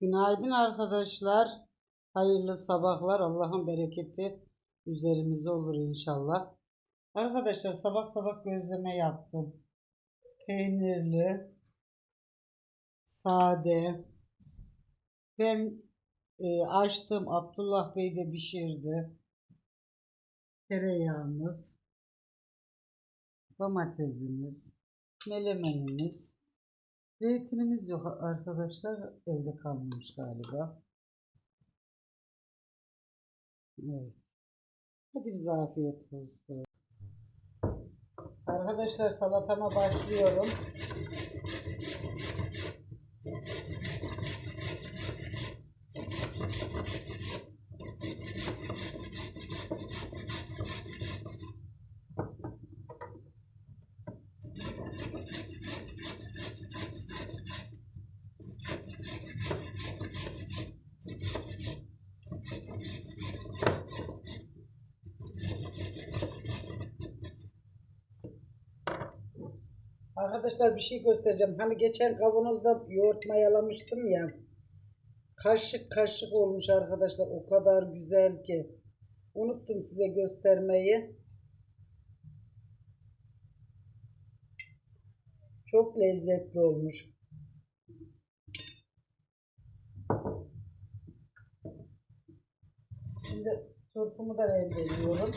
Günaydın arkadaşlar. Hayırlı sabahlar. Allah'ın bereketi üzerimize olur inşallah. Arkadaşlar sabah sabah gözleme yaptım. Peynirli, sade. Ben e, açtım. Abdullah Bey de pişirdi. Tereyağımız, domatesimiz, melemenimiz. Zeytinimiz yok arkadaşlar. Evde kalmamış galiba. Evet. Hadi bize afiyet olsun. Arkadaşlar salatama başlıyorum. Arkadaşlar bir şey göstereceğim. Hani geçen kavanozda yoğurt mayalamıştım ya. Kaşık kaşık olmuş arkadaşlar. O kadar güzel ki. Unuttum size göstermeyi. Çok lezzetli olmuş. Şimdi turpumu da rendeliyorum.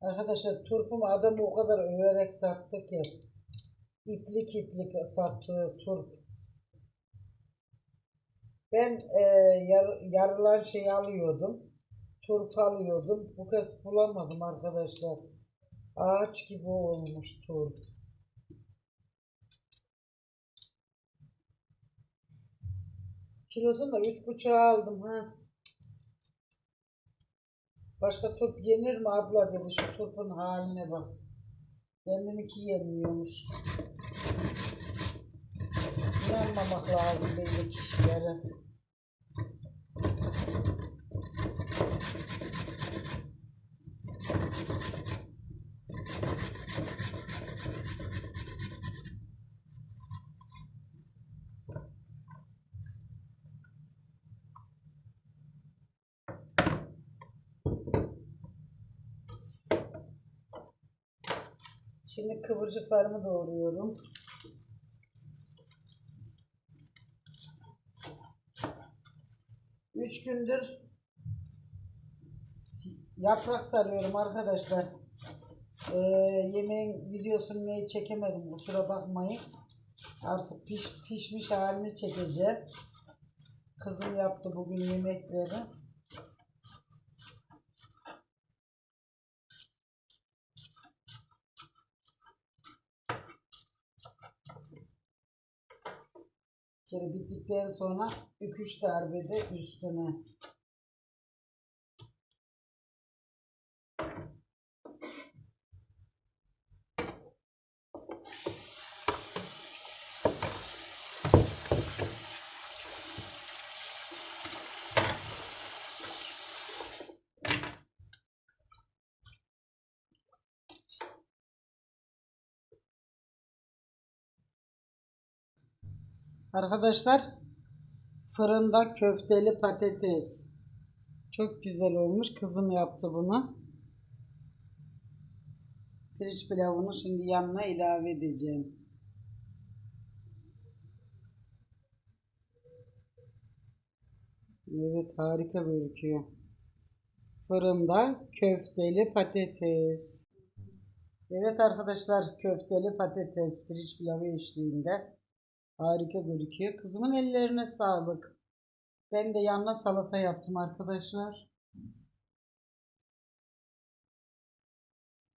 Arkadaşlar turpum adamı o kadar överek sattı ki. İplik iplik sattığı turp. Ben e, yar, yarılan şeyi alıyordum. Turp alıyordum. Bu kez bulamadım arkadaşlar. Ağaç gibi olmuş turp. Kilosunu da üç buçuğa aldım ha. Başka turp yenir mi abla dedi şu turpun haline bak. Benimki yenmiyormuş. İnanmamak lazım belli kişilere. Şimdi kıvırcıklarımı doğruyorum. Üç gündür yaprak sarıyorum arkadaşlar. Ee, yemeğin videosunu neyi çekemedim kusura bakmayın. Artık piş, pişmiş halini çekeceğim. Kızım yaptı bugün yemekleri. İçeri bittikten sonra 2-3 darbede üstüne. Arkadaşlar fırında köfteli patates. Çok güzel olmuş. Kızım yaptı bunu. Pirinç pilavını şimdi yanına ilave edeceğim. Evet harika gözüküyor. Fırında köfteli patates. Evet arkadaşlar köfteli patates pirinç pilavı eşliğinde harika gözüküyor. Kızımın ellerine sağlık. Ben de yanına salata yaptım arkadaşlar.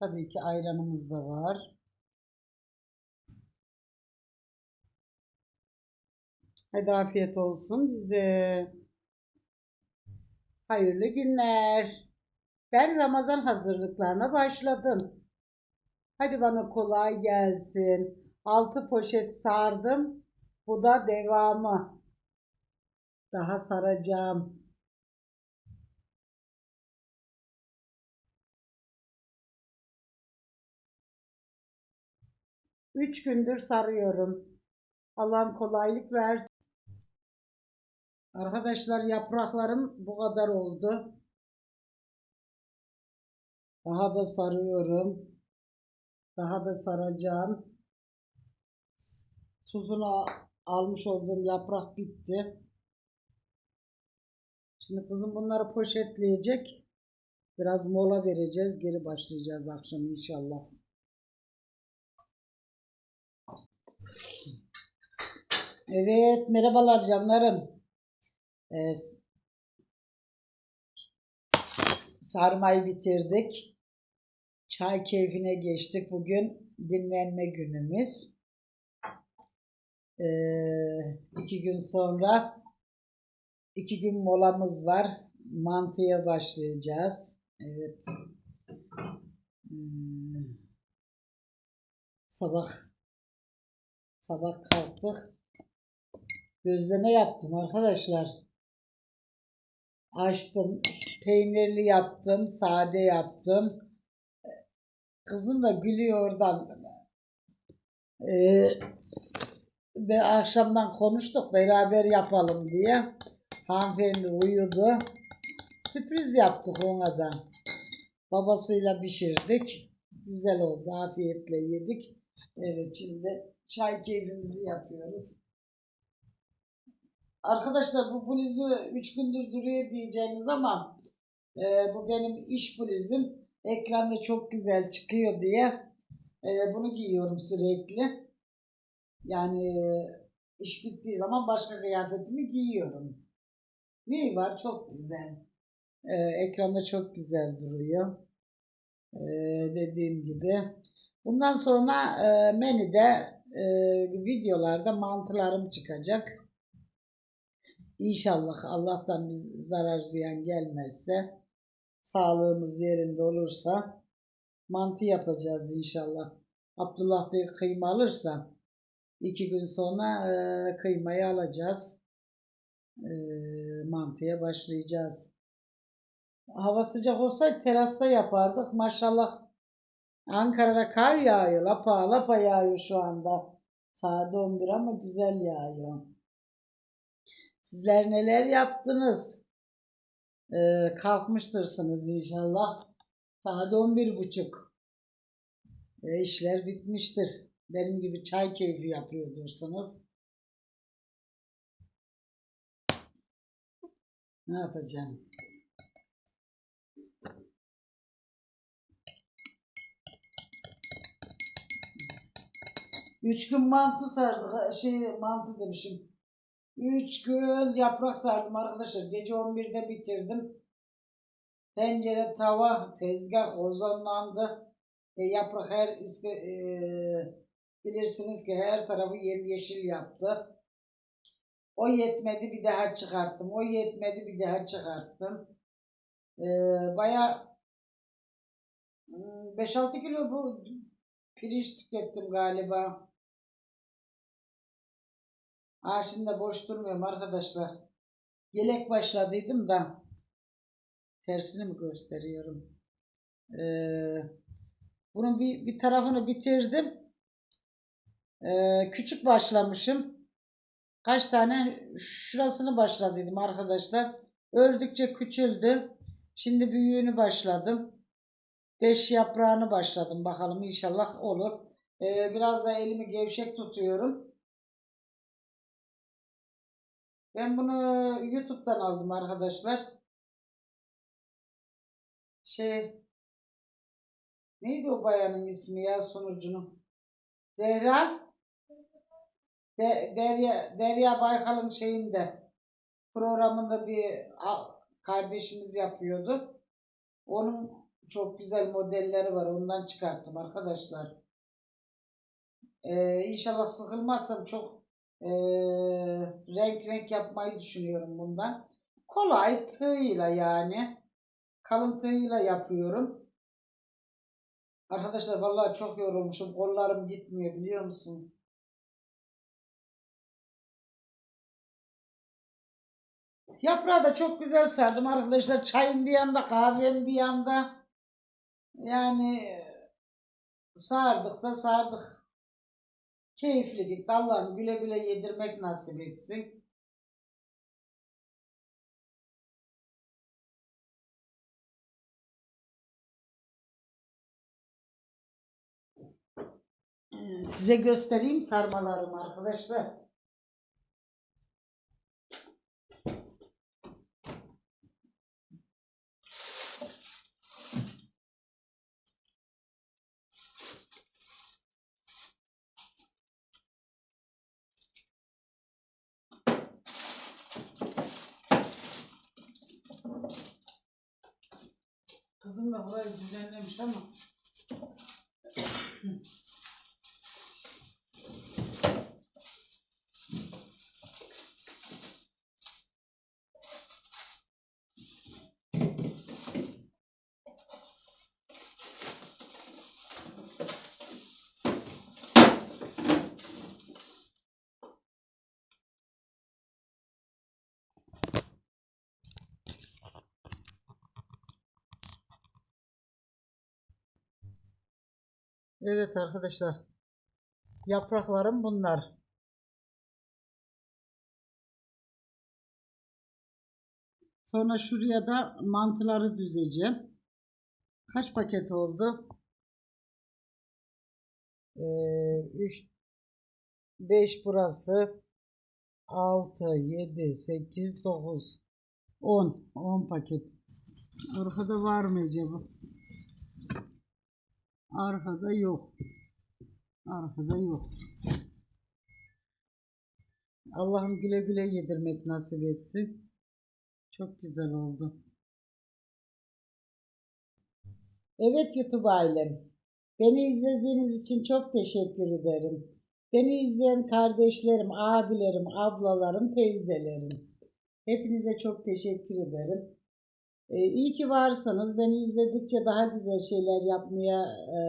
Tabii ki ayranımız da var. Hadi afiyet olsun bize. Hayırlı günler. Ben Ramazan hazırlıklarına başladım. Hadi bana kolay gelsin. Altı poşet sardım. Bu da devamı. Daha saracağım. Üç gündür sarıyorum. Allah'ım kolaylık versin. Arkadaşlar yapraklarım bu kadar oldu. Daha da sarıyorum. Daha da saracağım. Tuzunu almış olduğum yaprak bitti. Şimdi kızım bunları poşetleyecek. Biraz mola vereceğiz. Geri başlayacağız akşam inşallah. Evet, merhabalar canlarım. Ee, sarmayı bitirdik. Çay keyfine geçtik. Bugün dinlenme günümüz. Ee, iki gün sonra iki gün molamız var. Mantıya başlayacağız. Evet. Hmm. Sabah sabah kalktık. Gözleme yaptım arkadaşlar. Açtım. Peynirli yaptım. Sade yaptım. Kızım da gülüyor oradan. Ee, ve akşamdan konuştuk beraber yapalım diye. Hanımefendi uyudu. Sürpriz yaptık ona da. Babasıyla pişirdik. Güzel oldu. Afiyetle yedik. Evet şimdi çay keyfimizi yapıyoruz. Arkadaşlar bu bluzu 3 gündür duruyor diyeceğiniz ama e, bu benim iş bluzum. Ekranda çok güzel çıkıyor diye e, bunu giyiyorum sürekli. Yani iş bittiği zaman başka kıyafetimi giyiyorum. Neyi var? Çok güzel. E, ekranda çok güzel duruyor. E, dediğim gibi. Bundan sonra e, menüde e, videolarda mantılarım çıkacak. İnşallah Allah'tan bir zarar ziyan gelmezse, sağlığımız yerinde olursa mantı yapacağız inşallah. Abdullah Bey kıyma alırsa iki gün sonra e, kıymayı alacağız. E, mantıya başlayacağız. Hava sıcak olsaydı terasta yapardık. Maşallah Ankara'da kar yağıyor. Lapa lapa yağıyor şu anda. Saat 11 ama güzel yağıyor. Sizler neler yaptınız? Ee, kalkmıştırsınız inşallah. Saat 11 buçuk. E, işler bitmiştir. Benim gibi çay keyfi yapıyordursunuz. Ne yapacağım? Üç gün mantı sardık. Şey mantı demişim. Üç gün yaprak sardım arkadaşlar. Gece 11'de bitirdim. Tencere, tava, tezgah ozanlandı. E, yaprak her iste, e, bilirsiniz ki her tarafı yemyeşil yaptı. O yetmedi bir daha çıkarttım. O yetmedi bir daha çıkarttım. E, Baya 5-6 kilo bu pirinç tükettim galiba. Ha şimdi boş durmuyorum arkadaşlar. Yelek başladıydım da tersini mi gösteriyorum? Ee, bunun bir, bir tarafını bitirdim. Ee, küçük başlamışım. Kaç tane şurasını başladıydım arkadaşlar. Ördükçe küçüldü. Şimdi büyüğünü başladım. Beş yaprağını başladım. Bakalım inşallah olur. Ee, biraz da elimi gevşek tutuyorum. Ben bunu YouTube'dan aldım arkadaşlar. Şey neydi o bayanın ismi ya sunucunun? Zehra De, Derya, Derya Baykal'ın şeyinde programında bir kardeşimiz yapıyordu. Onun çok güzel modelleri var. Ondan çıkarttım arkadaşlar. Ee, inşallah sıkılmazsam çok ee, renk renk yapmayı düşünüyorum bundan. Kolay tığıyla yani. Kalın tığıyla yapıyorum. Arkadaşlar vallahi çok yorulmuşum. Kollarım gitmiyor biliyor musun? Yaprağı da çok güzel sardım arkadaşlar. Çayım bir yanda, kahvem bir yanda. Yani sardık da sardık. Keyifli git. Allah'ım güle güle yedirmek nasip etsin. Size göstereyim sarmalarımı arkadaşlar. Kızım da burayı düzenlemiş ama Evet arkadaşlar. Yapraklarım bunlar. Sonra şuraya da mantıları düzeceğim. Kaç paket oldu? Ee, 3 5 burası 6 7 8 9 10 10 paket. Arkada var mı acaba? Arkada yok. Arkada yok. Allah'ım güle güle yedirmek nasip etsin. Çok güzel oldu. Evet YouTube ailem. Beni izlediğiniz için çok teşekkür ederim. Beni izleyen kardeşlerim, abilerim, ablalarım, teyzelerim. Hepinize çok teşekkür ederim. Ee, iyi ki varsınız. Beni izledikçe daha güzel şeyler yapmaya e,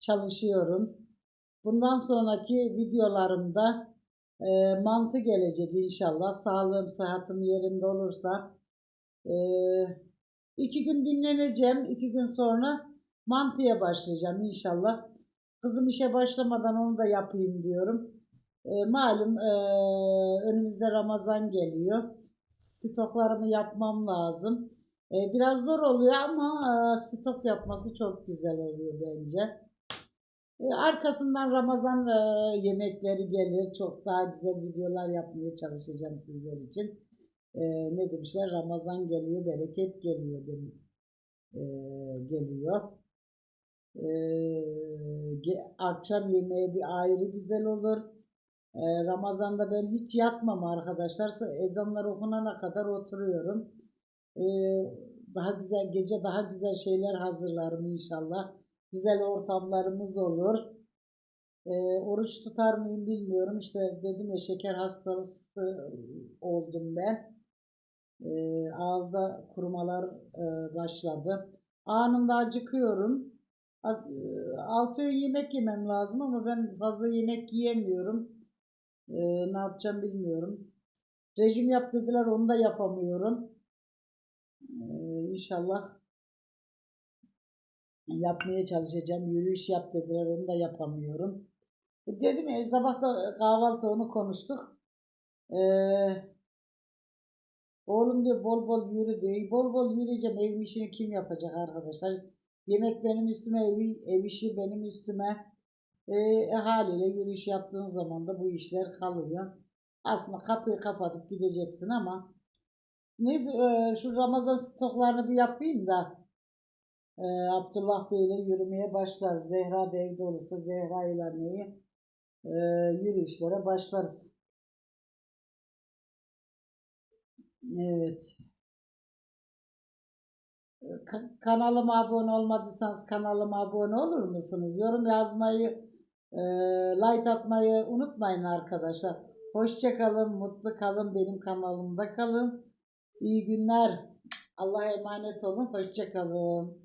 çalışıyorum. Bundan sonraki videolarımda e, mantı gelecek inşallah. Sağlığım, sıhhatim yerinde olursa. E, iki gün dinleneceğim. İki gün sonra mantıya başlayacağım inşallah. Kızım işe başlamadan onu da yapayım diyorum. E, malum e, önümüzde Ramazan geliyor. Stoklarımı yapmam lazım. E, biraz zor oluyor ama e, stok yapması çok güzel oluyor bence. E, arkasından Ramazan yemekleri gelir. Çok daha güzel videolar yapmaya çalışacağım sizler için. Ne demişler? Ramazan geliyor, bereket geliyor demiş. Geliyor. Ge- akşam yemeği bir ayrı güzel olur. E, Ramazan'da ben hiç yatmam arkadaşlar. Ezanlar okunana kadar oturuyorum. E, daha güzel gece daha güzel şeyler hazırlarım inşallah. Güzel ortamlarımız olur. E, oruç tutar mıyım bilmiyorum. İşte dedim ya şeker hastası oldum ben. Ağızda kurumalar e, başladı. Anında acıkıyorum. E, Altı yemek yemem lazım ama ben fazla yemek yiyemiyorum. E, ne yapacağım bilmiyorum. Rejim yap dediler onu da yapamıyorum. Ee, inşallah yapmaya çalışacağım. Yürüyüş yap dediler onu da yapamıyorum. E, dedim ya sabah da kahvaltı onu konuştuk. Ee, oğlum diyor bol bol yürü diyor. Bol bol yürüyeceğim. Evin işini kim yapacak arkadaşlar? Yemek benim üstüme, ev, ev işi benim üstüme. Ee, e, haliyle yürüyüş yaptığın zaman da bu işler kalıyor. Aslında kapıyı kapatıp gideceksin ama Neyse e, şu Ramazan stoklarını bir yapayım da e, Abdullah Bey ile yürümeye başlar. Zehra da evde olursa Zehra ile neyi e, yürüyüşlere başlarız. Evet. E, ka- kanalıma abone olmadıysanız kanalıma abone olur musunuz? Yorum yazmayı, e, like atmayı unutmayın arkadaşlar. Hoşça kalın, mutlu kalın, benim kanalımda kalın. İyi günler. Allah'a emanet olun. Hoşça kalın.